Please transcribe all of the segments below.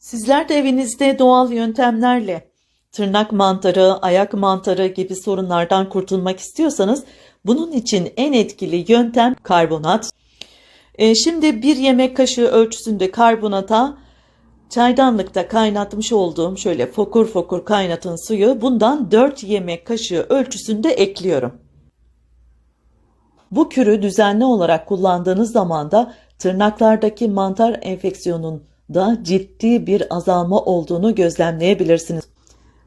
Sizler de evinizde doğal yöntemlerle tırnak mantarı, ayak mantarı gibi sorunlardan kurtulmak istiyorsanız bunun için en etkili yöntem karbonat. E, şimdi bir yemek kaşığı ölçüsünde karbonata çaydanlıkta kaynatmış olduğum şöyle fokur fokur kaynatın suyu bundan 4 yemek kaşığı ölçüsünde ekliyorum. Bu kürü düzenli olarak kullandığınız zaman da tırnaklardaki mantar enfeksiyonunda ciddi bir azalma olduğunu gözlemleyebilirsiniz.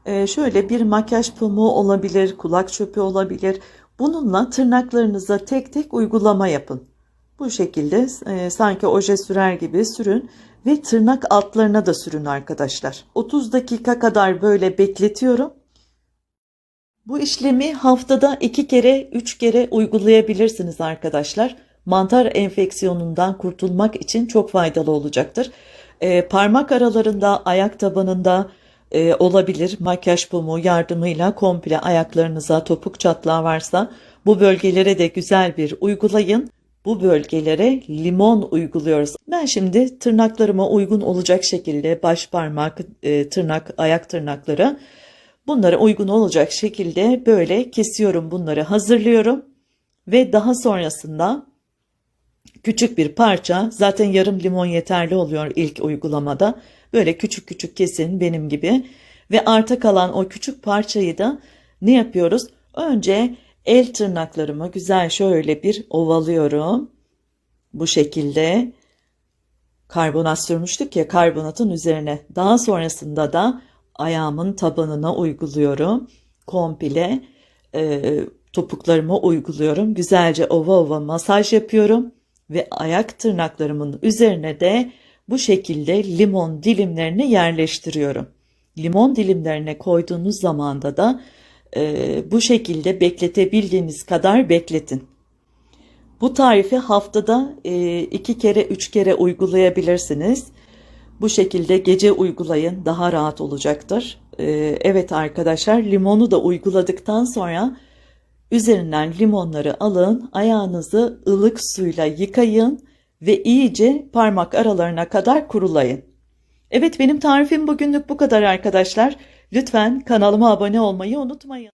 Ee, şöyle bir makyaj pamuğu olabilir, kulak çöpü olabilir. Bununla tırnaklarınıza tek tek uygulama yapın. Bu şekilde e, sanki oje sürer gibi sürün ve tırnak altlarına da sürün arkadaşlar. 30 dakika kadar böyle bekletiyorum. Bu işlemi haftada iki kere, üç kere uygulayabilirsiniz arkadaşlar. Mantar enfeksiyonundan kurtulmak için çok faydalı olacaktır. Ee, parmak aralarında, ayak tabanında e, olabilir. Makyaj pamuğu yardımıyla komple ayaklarınıza topuk çatlağı varsa bu bölgelere de güzel bir uygulayın. Bu bölgelere limon uyguluyoruz. Ben şimdi tırnaklarıma uygun olacak şekilde baş parmak, e, tırnak, ayak tırnakları Bunlara uygun olacak şekilde böyle kesiyorum bunları hazırlıyorum ve daha sonrasında küçük bir parça. Zaten yarım limon yeterli oluyor ilk uygulamada. Böyle küçük küçük kesin benim gibi. Ve arta kalan o küçük parçayı da ne yapıyoruz? Önce el tırnaklarımı güzel şöyle bir ovalıyorum. Bu şekilde. Karbonat sürmüştük ya karbonatın üzerine. Daha sonrasında da ayağımın tabanına uyguluyorum. Komple e, topuklarıma uyguluyorum. Güzelce ova ova masaj yapıyorum ve ayak tırnaklarımın üzerine de bu şekilde limon dilimlerini yerleştiriyorum. Limon dilimlerine koyduğunuz zamanda da e, bu şekilde bekletebildiğiniz kadar bekletin. Bu tarifi haftada e, iki kere üç kere uygulayabilirsiniz. Bu şekilde gece uygulayın daha rahat olacaktır. Ee, evet arkadaşlar limonu da uyguladıktan sonra üzerinden limonları alın ayağınızı ılık suyla yıkayın ve iyice parmak aralarına kadar kurulayın. Evet benim tarifim bugünlük bu kadar arkadaşlar. Lütfen kanalıma abone olmayı unutmayın.